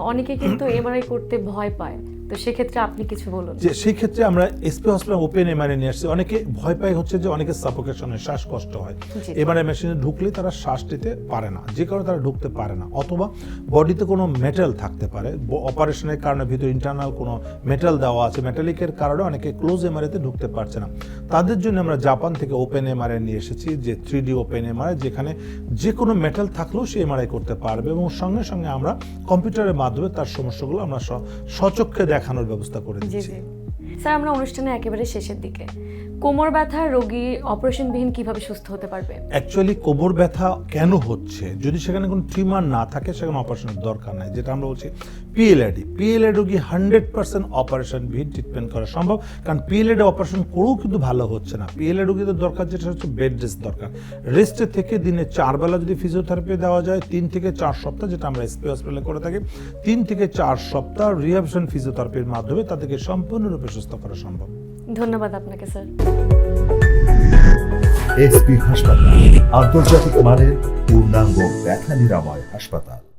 অনেকে কিন্তু এমআরআই করতে ভয় পায়। তো সেক্ষেত্রে আপনি কিছু বলুন। যে সেই ক্ষেত্রে আমরা এসপি হসপিটাল ওপেন এমআরআই নিয়ে আসছি। অনেকে ভয় পায় হচ্ছে যে অনেকে সাফোকেশনের শ্বাসকষ্ট হয়। এমআরআই মেশিনে ঢুকলে তারা শ্বাস নিতে পারে না। যে কারণে তারা ঢুকতে পারে না। অথবা বডিতে কোনো মেটাল থাকতে পারে। অপারেশনের কারণে ভিতরে ইন্টারনাল কোনো মেটাল দেওয়া আছে। মেটালিকের কারণে অনেকে ক্লোজ এমআরআইতে ঢুকতে পারছে না। তাদের জন্য আমরা জাপান থেকে ওপেন এমআরআই নিয়ে এসেছি যে থ্রি ডি ওপেন এমআরআই যেখানে যে কোনো মেটাল থাকলেও সে এমআরআই করতে পারবে। এবং সঙ্গে সঙ্গে আমরা কম্পিউটারের মাধ্যমে তার সমস্যাগুলো আমরা সচক্ষে দেখানোর ব্যবস্থা করে দিচ্ছি স্যার, আমরা অনুষ্ঠানের একেবারে শেষের দিকে। কোমর ব্যথার রোগী অপারেশনবিহীন কীভাবে সুস্থ হতে পারবে? অ্যাকচুয়ালি কোমর ব্যথা কেন হচ্ছে? যদি সেখানে কোনো টিউমার না থাকে, সেখানে অপারেশনের দরকার নাই। যেটা আমরা বলছি পিএলআইডি। পিএলআই রোগী হান্ড্রেড পার্সেন্ট অপারেশন বিহীন ট্রিটমেন্ট করা সম্ভব। কারণ পিএলআইডি অপারেশন করেও কিন্তু ভালো হচ্ছে না। পিএলআই রোগীদের দরকার যেটা হচ্ছে বেড রেস্ট দরকার। রেস্টে থেকে দিনে চার বেলা যদি ফিজিওথেরাপি দেওয়া যায়, তিন থেকে চার সপ্তাহ, যেটা আমরা এসপি হসপিটালে করে থাকি, তিন থেকে চার সপ্তাহ রিহাবিশন ফিজিওথেরাপির মাধ্যমে তাদেরকে সম্পূর্ণরূপে সুস্থ করা সম্ভব। ধন্যবাদ আপনাকে স্যার। এসপি হাসপাতাল আন্তর্জাতিক মানের পূর্ণাঙ্গ ব্যথা নিরাময় হাসপাতাল।